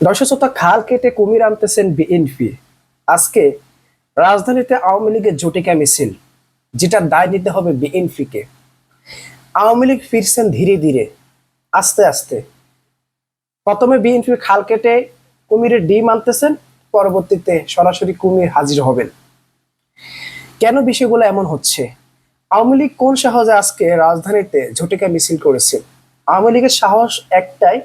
দর্শকতা খাল কেটে কুমির আনতেছেন বিএনপি আজকে রাজধানীতে আওয়ামী লীগের জটিকা মিছিল, যেটার দায় নিতে হবে বিএনপিকে আওয়ামী লীগ ফিরছেন ধীরে ধীরে, আস্তে আস্তে। প্রথমে বিএনপি খাল কেটে কুমিরের ডিম আনতেছেন, পরবর্তীতে সরাসরি কুমির হাজির হবেন। কেন বিষয়গুলো এমন হচ্ছে? আওয়ামী লীগ কোন সাহসে আজকে রাজধানীতে ঝটিকা মিছিল করেছে? আওয়ামী লীগের সাহস একটাই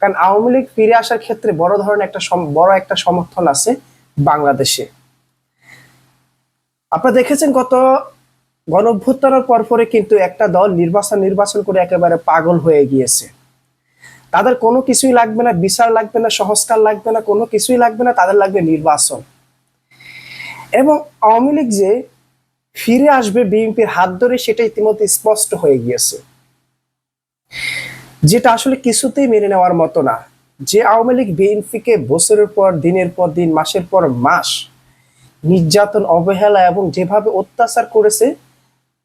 কারণ আওয়ামী লীগ ফিরে আসার ক্ষেত্রে বড় ধরনের একটা বড় একটা সমর্থন আছে বাংলাদেশে। আপনারা দেখেছেন গত গণ অভ্যুত্থানের পর পরে কিন্তু একটা দল নির্বাচন নির্বাচন করে একেবারে পাগল হয়ে গিয়েছে। তাদের কোনো কিছুই লাগবে না, বিচার লাগবে না, সংস্কার লাগবে না, কোনো কিছুই লাগবে না, তাদের লাগবে নির্বাচন। এবং আওয়ামী লীগ যে ফিরে আসবে বিএনপির হাত ধরে, সেটা ইতিমধ্যে স্পষ্ট হয়ে গিয়েছে। যেটা আসলে কিছুতেই মেনে নেওয়ার মতো না। যে আওয়ামী লীগ বিএনপিকে বছরের পর দিনের পর দিন, মাসের পর মাস নির্যাতন, অবহেলা এবং যেভাবে অত্যাচার করেছে,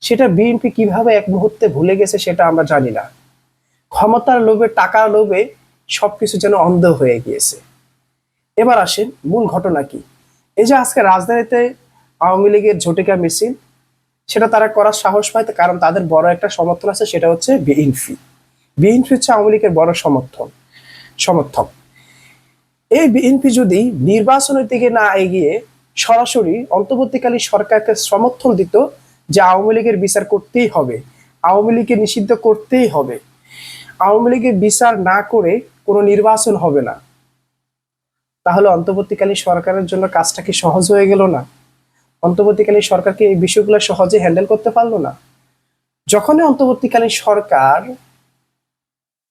সেটা বিএনপি কীভাবে এক মুহূর্তে ভুলে গেছে সেটা আমরা জানি না। ক্ষমতার লোভে, টাকার লোভে সবকিছু যেন অন্ধ হয়ে গিয়েছে। এবার আসেন মূল ঘটনা কি? এই যে আজকে রাজধানীতে আওয়ামী লীগের ঝটিকা মিছিল, সেটা তারা করার সাহস পায়, কারণ তাদের বড় একটা সমর্থন আছে, সেটা হচ্ছে বিএনপি। বিএনপি হচ্ছে আওয়ামী লীগের বড় সমর্থন সমর্থক। এই বিএনপি যদি নির্বাচনের দিকে না এগিয়ে সরাসরি অন্তর্বর্তীকালীন সরকারকে সমর্থন দিত যে আওয়ামী লীগের বিচার করতেই হবে, আওয়ামী লীগকে নিষিদ্ধ করতেই হবে, আওয়ামী লীগের বিচার না করে কোনো নির্বাচন হবে না, তাহলে অন্তর্বর্তীকালীন সরকারের জন্য কাজটা কি সহজ হয়ে গেল না? অন্তর্বর্তীকালীন সরকারকে এই বিষয়গুলো সহজে হ্যান্ডেল করতে পারল না? যখনই অন্তর্বর্তীকালীন সরকার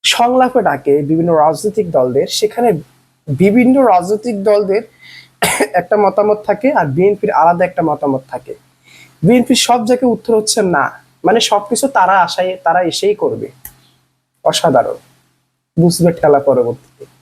সংলাপে ডাকে বিভিন্ন রাজনৈতিক দলদের। সেখানে বিভিন্ন রাজনৈতিক দলদের একটা মতামত থাকে আর বিএনপির আলাদা একটা মতামত থাকে। বিএনপির সব জায়গায় উত্তর হচ্ছে না। মানে সবকিছু তারা আশায়, তারা এসেই করবে। অসাধারণ। বুঝবে খেলা পরবর্তীতে।